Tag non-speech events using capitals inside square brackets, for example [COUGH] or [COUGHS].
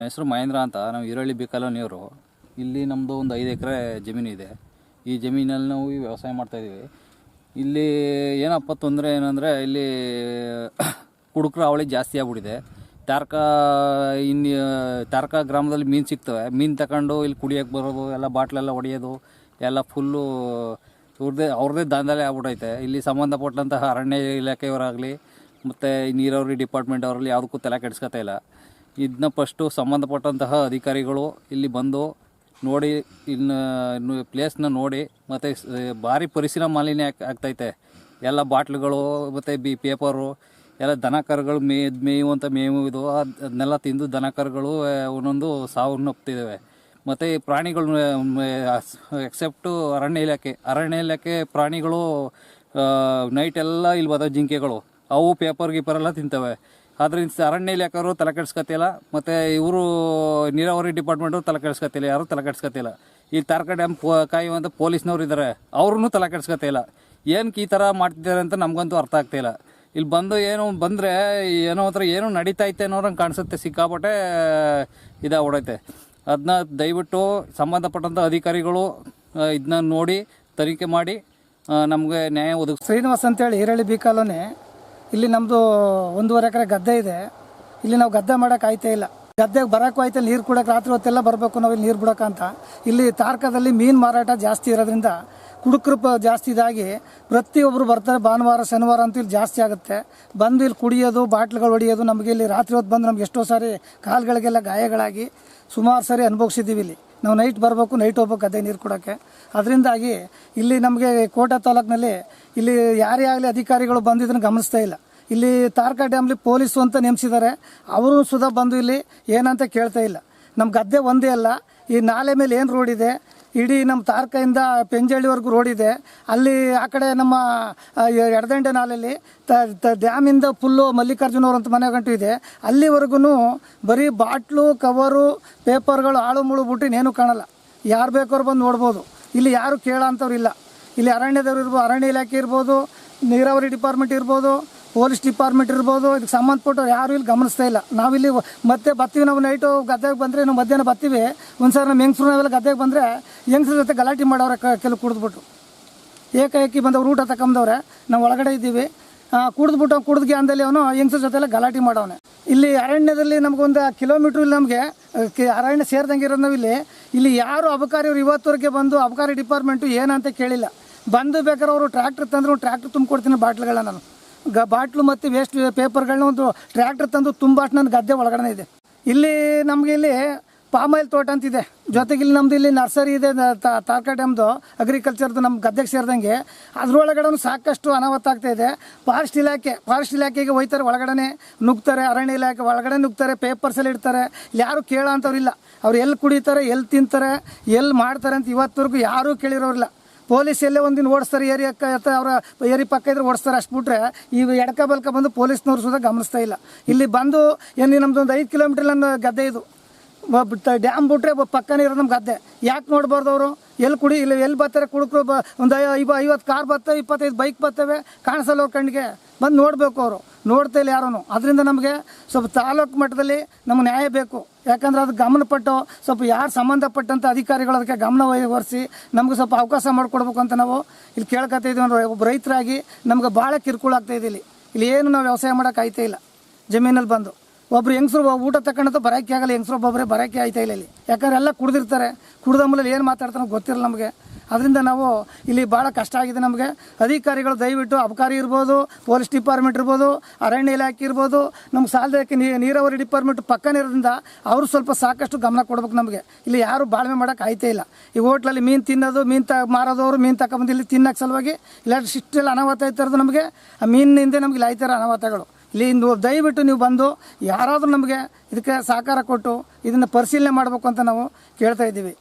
ಹೆಸರು ಮಹೇಂದ್ರ ಅಂತ, ನಾವು ಈರಳ್ಳಿ ಬಿಕಲೋನಿಯವರು ಇಲ್ಲಿ ನಮ್ಮದು ಒಂದು ಐದು ಎಕರೆ ಜಮೀನು ಇದೆ. ಈ ಜಮೀನಲ್ಲಿ ನಾವು ವ್ಯವಸಾಯ ಮಾಡ್ತಾಯಿದ್ದೀವಿ ಇಲ್ಲಿ ಏನಪ್ಪ ತೊಂದರೆ ಏನಂದರೆ ಇಲ್ಲಿ [COUGHS] ಕುಡುಕ್ರ ಅವಳಿ ಜಾಸ್ತಿ ಆಗ್ಬಿಟ್ಟಿದೆ. ತಾರಕ ಇನ್ನು, ತಾರಕ ಗ್ರಾಮದಲ್ಲಿ ಮೀನು ಸಿಗ್ತವೆ. ಮೀನು ತಗೊಂಡು ಇಲ್ಲಿ ಕುಡಿಯೋಕ್ಕೆ ಬರೋದು, ಎಲ್ಲ ಬಾಟ್ಲೆಲ್ಲ ಹೊಡೆಯೋದು, ಎಲ್ಲ ಫುಲ್ಲು ಇವ್ರದ್ದೇ ಅವ್ರದ್ದೇ ದಾಂಧಲೆ ಆಗ್ಬಿಟ್ಟೈತೆ ಇಲ್ಲಿ ಸಂಬಂಧಪಟ್ಟಂತಹ ಅರಣ್ಯ ಇಲಾಖೆಯವರಾಗಲಿ, ಮತ್ತು ನೀರಾವರಿ ಡಿಪಾರ್ಟ್ಮೆಂಟ್ ಅವರಲ್ಲಿ ಯಾವುದಕ್ಕೂ ತಲೆ ಕೆಡಿಸ್ಕೊತಾ ಇಲ್ಲ. ಇದನ್ನ ಫಸ್ಟು ಸಂಬಂಧಪಟ್ಟಂತಹ ಅಧಿಕಾರಿಗಳು ಇಲ್ಲಿ ಬಂದು ನೋಡಿ, ಇನ್ನು ಪ್ಲೇಸ್ನ ನೋಡಿ, ಮತ್ತು ಭಾರಿ ಪರಿಸರ ಮಾಲಿನ್ಯ ಆಗ್- ಆಗ್ತೈತೆ. ಎಲ್ಲ ಬಾಟ್ಲುಗಳು, ಮತ್ತು ಬಿ ಪೇಪರು ಎಲ್ಲ ದನ ಕರುಗಳು ಮೇಯ್ದು ಮೇಯುವಂಥ ಮೇವು ಇದು ಅದನ್ನೆಲ್ಲ ತಿಂದು ದನ ಕರುಗಳು ಒಂದೊಂದು ಸಾವನ್ನಪ್ತಿದ್ದಾವೆ ಮತ್ತು ಪ್ರಾಣಿಗಳು ಎಕ್ಸೆಪ್ಟು ಅರಣ್ಯ ಇಲಾಖೆ. ಅರಣ್ಯ ಇಲಾಖೆ ಪ್ರಾಣಿಗಳು ನೈಟ್ ಎಲ್ಲ ಇಲ್ಲಿ ಬದ ಜಿಂಕೆಗಳು, ಅವು ಪೇಪರ್ ಗೀಪರೆಲ್ಲ ತಿಂತವೆ. ಆದ್ರಿಂದ ಅರಣ್ಯ ಇಲಾಖೆಯವರು ತಲೆ ಕೆಡಿಸ್ಕೊತಿಲ್ಲ ಮತ್ತು ಇವರು ನೀರಾವರಿ ಡಿಪಾರ್ಟ್ಮೆಂಟು ತಲೆ ಕೆಡಿಸ್ಕೊತಿಲ್ಲ ಯಾರು ತಲೆ ಕೆಡಿಸ್ಕೊತಿಲ್ಲ ಈ ತಾರಕ ಡ್ಯಾಮ್ ಪೋ ಕಾಯುವಂಥ ಪೊಲೀಸ್ನವ್ರು ಇದ್ದಾರೆ ಅವ್ರೂ ತಲೆ ಕೆಡಿಸ್ಕೊತಿಲ್ಲ ಏನಕ್ಕೆ ಈ ಥರ ಮಾಡ್ತಿದ್ದಾರೆ ಅಂತ ನಮಗಂತೂ ಅರ್ಥ ಆಗ್ತಿಲ್ಲ ಇಲ್ಲಿ. ಬಂದು ಏನು ಬಂದರೆ, ಏನೋ ಒಂಥರ ಏನೋ ನಡೀತೈತೆ ಅನ್ನೋರಂಗೆ ಕಾಣಿಸುತ್ತೆ, ಸಿಕ್ಕಾಪಟ್ಟೆ ಇದಾಗ್ಬಿಡೈತೆ ಅದನ್ನ ದಯವಿಟ್ಟು ಸಂಬಂಧಪಟ್ಟಂಥ ಅಧಿಕಾರಿಗಳು ಇದನ್ನ ನೋಡಿ ತನಿಖೆ ಮಾಡಿ ನಮಗೆ ನ್ಯಾಯ ಒದಗಿಸ್ ಶ್ರೀನಿವಾಸ್ ಅಂತೇಳಿ ಹೇಳಿ ಬಿ ಇಲ್ಲಿ ನಮ್ಮದು ಒಂದೂವರೆ ಎಕರೆ ಗದ್ದೆ ಇದೆ. ಇಲ್ಲಿ ನಾವು ಗದ್ದೆ ಮಾಡೋಕೆ ಆಯ್ತೇ ಇಲ್ಲ. ಗದ್ದೆಗೆ ಬರೋಕ್ಕೂ ಆಯ್ತು, ನೀರು ಕುಡಕ್ಕೆ ರಾತ್ರಿ ಹೊತ್ತೆಲ್ಲ ಬರಬೇಕು ನಾವು ಇಲ್ಲಿ ನೀರು ಬಿಡೋಕ್ಕಂತ ಇಲ್ಲಿ ತಾರ್ಕದಲ್ಲಿ ಮೀನು ಮಾರಾಟ ಜಾಸ್ತಿ ಇರೋದ್ರಿಂದ ಕುಡುಕೃಪ ಜಾಸ್ತಿ ಇದಾಗಿ ಪ್ರತಿಯೊಬ್ಬರು ಬರ್ತಾರೆ, ಭಾನುವಾರ, ಶನಿವಾರ ಅಂತೂ ಇಲ್ಲಿ ಜಾಸ್ತಿ ಆಗುತ್ತೆ. ಬಂದು ಇಲ್ಲಿ ಕುಡಿಯೋದು, ಬಾಟ್ಲ್ಗಳು ಹೊಡಿಯೋದು ನಮಗೆ ಇಲ್ಲಿ ರಾತ್ರಿ ಹೊತ್ತು ಬಂದು ನಮ್ಗೆ ಎಷ್ಟೋ ಸಾರಿ ಕಾಲುಗಳಿಗೆಲ್ಲ ಗಾಯಗಳಾಗಿ ಸುಮಾರು ಸಾರಿ ಅನುಭವಿಸಿದ್ದೀವಿ ಇಲ್ಲಿ. ನಾವು ನೈಟ್ ಬರಬೇಕು ನೈಟ್ ಹೋಗ್ಬೇಕು ಅದೇ ನೀರು ಕೊಡೋಕ್ಕೆ. ಅದರಿಂದಾಗಿ ಇಲ್ಲಿ ನಮಗೆ ಕೋಟೆ ತಾಲೂಕಿನಲ್ಲಿ ಇಲ್ಲಿ ಯಾರೇ ಆಗಲಿ ಅಧಿಕಾರಿಗಳು ಬಂದಿದ್ದನ್ನು ಗಮನಿಸ್ತಾ ಇಲ್ಲ. ಇಲ್ಲಿ ತಾರಕ ಡ್ಯಾಮ್ಲಿ ಪೊಲೀಸು ಅಂತ ನೇಮಿಸಿದ್ದಾರೆ. ಅವರು ಸುಧಾ ಬಂದು ಇಲ್ಲಿ ಏನಂತ ಕೇಳ್ತಾ ಇಲ್ಲ. ನಮ್ಮ ಗದ್ದೆ ಒಂದೇ ಅಲ್ಲ. ಈ ನಾಲೆ ಮೇಲೆ ಏನು ರೋಡ್ ಇದೆ? ಇಡೀ ನಮ್ಮ ತಾರ್ಕೆಯಿಂದ ಪೆಂಜಳ್ಳಿವರೆಗೂ ರೋಡ್ ಇದೆ. ಅಲ್ಲಿ ಆ ಕಡೆ ನಮ್ಮ ಎಡದಂಡೆ ನಾಲೆಯಲ್ಲಿ ತ ಡ್ಯಾಮಿಂದ ಫುಲ್ಲು ಮಲ್ಲಿಕಾರ್ಜುನವ್ರ ಅಂತ ಮನೆ ಗಂಟು ಇದೆ. ಅಲ್ಲಿವರೆಗೂ ಬರೀ ಬಾಟ್ಲು, ಕವರು, ಪೇಪರ್ಗಳು, ಆಳು ಮುಳು ಬಿಟ್ಟು ಇನ್ನೇನು ಕಾಣಲ್ಲ. ಯಾರು ಬೇಕಾದ್ರು ಬಂದು ನೋಡ್ಬೋದು. ಇಲ್ಲಿ ಯಾರು ಕೇಳೋ ಅಂಥವ್ರು ಇಲ್ಲ. ಇಲ್ಲಿ ಅರಣ್ಯದವ್ರು ಇರ್ಬೋದು ಅರಣ್ಯ ಇಲಾಖೆ ಇರ್ಬೋದು, ನೀರಾವರಿ ಡಿಪಾರ್ಟ್ಮೆಂಟ್ ಇರ್ಬೋದು ಪೊಲೀಸ್ ಡಿಪಾರ್ಟ್ಮೆಂಟ್ ಇರ್ಬೋದು, ಇದಕ್ಕೆ ಸಂಬಂಧಪಟ್ಟವ್ರು ಯಾರು ಇಲ್ಲಿ ಗಮನಿಸ್ತಾ ಇಲ್ಲ. ನಾವಿಲ್ಲಿ ಮತ್ತೆ ಬರ್ತೀವಿ, ನಾವು ನೈಟು ಗದ್ದೆಗೆ ಬಂದರೆ ನಾವು ಮಧ್ಯಾಹ್ನ ಬರ್ತೀವಿ. ಸಾರಿ ನಮ್ಮ ಹೆಂಗಸ್ರು ನಾವೆಲ್ಲ ಗದ್ದೆಗೆ ಬಂದರೆ ಹೆಂಗಸ್ರ ಜೊತೆ ಗಲಾಟೆ ಮಾಡವ್ರೆ ಕ- ಕೆಲವು ಕುಡಿದ್ಬಿಟ್ಟು ಏಕಾಏಕಿ ಬಂದವ್ರು, ಊಟ ತಕೊಂಬಂದವ್ರೆ ನಾವು ಒಳಗಡೆ ಇದ್ದೀವಿ. ಕುಡಿದ್ಬಿಟ್ಟು ಕುಡಿದ್ಗೆ ಅಂದಲ್ಲಿ ಅವನು ಹೆಂಗಸ್ರ ಜೊತೆಲ್ಲ ಗಲಾಟೆ ಮಾಡೋವನೆ. ಇಲ್ಲಿ ಅರಣ್ಯದಲ್ಲಿ ನಮಗೊಂದು ಕಿಲೋಮೀಟ್ರ್ ಇಲ್ಲಿ ನಮಗೆ ಅರಣ್ಯ ಸೇರಿದಂಗೆ ಇರೋದು ನಾವಿಲ್ಲಿ. ಇಲ್ಲಿ ಯಾರು ಅಬಕಾರಿಯವರು ಇವತ್ತವರೆಗೆ ಬಂದು ಅಬಕಾರಿ ಡಿಪಾರ್ಟ್ಮೆಂಟು ಏನಂತ ಕೇಳಿಲ್ಲ. ಬಂದು ಬೇಕಾದ್ರೆ ಅವರು ಟ್ರ್ಯಾಕ್ಟರ್ ತಂದ್ರು ಟ್ರ್ಯಾಕ್ಟ್ರ್ ತುಂಬಿಕೊಡ್ತೀನಿ ಬಾಟ್ಲ್ಗಳನ್ನ ನಾನು. ಗ ಬಾಟ್ಲು ಮತ್ತು ವೇಸ್ಟ್ ಪೇಪರ್ಗಳನ್ನ ಒಂದು ಟ್ರ್ಯಾಕ್ಟರ್ ತಂದು ತುಂಬ ನನ್ನ ಗದ್ದೆ ಒಳಗಡೆ ಇದೆ. ಇಲ್ಲಿ ನಮಗೆ ಇಲ್ಲಿ ಪಾಮ್ ಆಯಿಲ್ ತೋಟ ಅಂತಿದೆ ಜೊತೆಗೆ ಇಲ್ಲಿ ನಮ್ದು ಇಲ್ಲಿ ನರ್ಸರಿ ಇದೆ ತಾರ್ಕ ಡ್ಯಾಮ್ದು ಅಗ್ರಿಕಲ್ಚರ್ದು ನಮ್ಮ ಗದ್ದೆಗೆ ಸೇರಿದಂಗೆ. ಅದ್ರೊಳಗಡೆ ಸಾಕಷ್ಟು ಅನಾಹುತ ಆಗ್ತಾ ಇದೆ. ಫಾರೆಸ್ಟ್ ಇಲಾಖೆ ಫಾರೆಸ್ಟ್ ಇಲಾಖೆಗೆ ಹೋಯ್ತಾರೆ ಒಳಗಡೆ ನುಗ್ತಾರೆ, ಅರಣ್ಯ ಇಲಾಖೆ ಒಳಗಡೆ ನುಗ್ತಾರೆ ಪೇಪರ್ಸ್ ಎಲ್ಲ ಇಡ್ತಾರೆ. ಯಾರು ಕೇಳೋ ಅಂಥವ್ರು ಇಲ್ಲ. ಅವ್ರು ಎಲ್ಲಿ ಕುಡಿತಾರೆ ಎಲ್ಲಿ ತಿಂತಾರೆ ಎಲ್ಲಿ ಮಾಡ್ತಾರೆ ಅಂತ ಇವತ್ತವರೆಗೂ ಯಾರೂ ಕೇಳಿರೋರಿಲ್ಲ. ಪೊಲೀಸ್ ಎಲ್ಲೇ ಒಂದಿನ ಓಡಿಸ್ತಾರೆ ಏರಿಯಾ ಅವರ ಏರಿ ಪಕ್ಕ ಇದ್ರೆ ಓಡಿಸ್ತಾರೆ ಅಷ್ಟು ಬಿಟ್ರೆ ಈ ಎಡಕ ಬಲ್ಕ ಬಂದು ಪೊಲೀಸ್ನವ್ರು ಸುದ ಗಮನಿಸ್ತಾ ಇಲ್ಲ. ಇಲ್ಲಿ ಬಂದು ಏನು ನಮ್ದು ಒಂದು ಐದು ಕಿಲೋಮೀಟರ್ ನನ್ನ ಗದ್ದೆ ಇದು. ಡ್ಯಾಮ್ ಬಿಟ್ರೆ ಪಕ್ಕನೇ ಇರೋದು ನಮ್ಮ ಗದ್ದೆ. ಯಾಕೆ ನೋಡ್ಬಾರ್ದು ಅವರು? ಎಲ್ಲಿ ಕುಡಿ, ಇಲ್ಲ ಎಲ್ಲಿ ಬರ್ತಾರೆ? ಕುಡುಕರು ಬ ಒಂದು ಐವ ಐವತ್ತು ಕಾರ್ ಬರ್ತವೆ, ಇಪ್ಪತ್ತೈದು ಬೈಕ್ ಬರ್ತವೆ, ಕಾಣಿಸಲ್ಲ ಅವ್ರ ಕಣ್ಣಿಗೆ ಬಂದು ನೋಡಬೇಕು ಅವರು. ನೋಡ್ತಾ ಇಲ್ಲ ಯಾರೂ ಅದರಿಂದ ನಮಗೆ ಸ್ವಲ್ಪ ತಾಲೂಕು ಮಟ್ಟದಲ್ಲಿ ನಮ್ಗೆ ನ್ಯಾಯ ಬೇಕು. ಯಾಕಂದ್ರೆ ಅದು ಗಮನಪಟ್ಟು ಸ್ವಲ್ಪ ಯಾರು ಸಂಬಂಧಪಟ್ಟಂಥ ಅಧಿಕಾರಿಗಳು ಅದಕ್ಕೆ ಗಮನ ವಹಿಸಿ ನಮ್ಗೆ ಸ್ವಲ್ಪ ಅವಕಾಶ ಮಾಡಿಕೊಡ್ಬೇಕು ಅಂತ ನಾವು ಇಲ್ಲಿ ಕೇಳ್ಕೊತಾ ಇದೀವಿ ಒಬ್ಬ ರೈತರಾಗಿ ನಮ್ಗೆ ಭಾಳ ಕಿರುಕುಳ ಆಗ್ತಾಯಿದೆ ಇಲ್ಲಿ. ಇಲ್ಲಿ ಏನು ನಾವು ವ್ಯವಸಾಯ ಮಾಡೋಕೆ ಆಯ್ತಾ ಇಲ್ಲ. ಜಮೀನಲ್ಲಿ ಬಂದು. ಒಬ್ರು ಹೆಂಗಸರು ಊಟ ತಗೊಂಡು ಬರೋಕ್ಕೆ ಆಗಲ್ಲ. ಹೆಂಗಸರು ಒಬ್ಬೊಬ್ಬರೇ ಬರೋಕ್ಕೆ ಆಯ್ತಾ ಇಲ್ಲ ಇಲ್ಲಿ. ಯಾಕಂದ್ರೆ ಎಲ್ಲ ಕುಡಿದಿರ್ತಾರೆ. ಕುಡಿದ ಮೇಲೆ ಏನು ಮಾತಾಡ್ತಾರೆ ಗೊತ್ತಿರಲ್ಲ ನಮಗೆ. ಅದರಿಂದ ನಾವು ಇಲ್ಲಿ ಭಾಳ ಕಷ್ಟ ಆಗಿದೆ ನಮಗೆ. ಅಧಿಕಾರಿಗಳು ದಯವಿಟ್ಟು ಅಬಕಾರಿ ಇರ್ಬೋದು, ಪೊಲೀಸ್ ಡಿಪಾರ್ಟ್ಮೆಂಟ್ ಇರ್ಬೋದು, ಅರಣ್ಯ ಇಲಾಖೆ ಇರ್ಬೋದು, ನಮ್ಗೆ ಸಾಲದಕ್ಕೆ ನೀರಾವರಿ ಡಿಪಾರ್ಟ್ಮೆಂಟ್ ಪಕ್ಕನೇ ಇರೋದ್ರಿಂದ ಅವರು ಸ್ವಲ್ಪ ಸಾಕಷ್ಟು ಗಮನ ಕೊಡ್ಬೇಕು ನಮಗೆ. ಇಲ್ಲಿ ಯಾರು ಬಾಳ್ವೆ ಮಾಡೋಕೆ ಆಯ್ತೇ ಇಲ್ಲ. ಈ ಹೋಟ್ಲಲ್ಲಿ ಮೀನು ತಿನ್ನೋದು, ಮೀನು ತ ಮಾರೋದವರು ಮೀನು ತಗೊಂಬಂದು ಇಲ್ಲಿ ತಿನ್ನೋಕೆ ಸಲುವಾಗಿ ಇಲ್ಲ ಇಷ್ಟೆಲ್ಲ ಅನಾಹುತ ಇರ್ತಾರದು ನಮಗೆ. ಆ ಮೀನಿನಿಂದ ನಮಗೆ ಇಲ್ಲಿ ಆಯ್ತಾರ ಅನಾಹುತಗಳು. ಇಲ್ಲಿ ದಯವಿಟ್ಟು ನೀವು ಬಂದು ಯಾರಾದರೂ ನಮಗೆ ಇದಕ್ಕೆ ಸಹಕಾರ ಕೊಟ್ಟು ಇದನ್ನು ಪರಿಶೀಲನೆ ಮಾಡಬೇಕು ಅಂತ ನಾವು ಕೇಳ್ತಾ ಇದ್ದೀವಿ.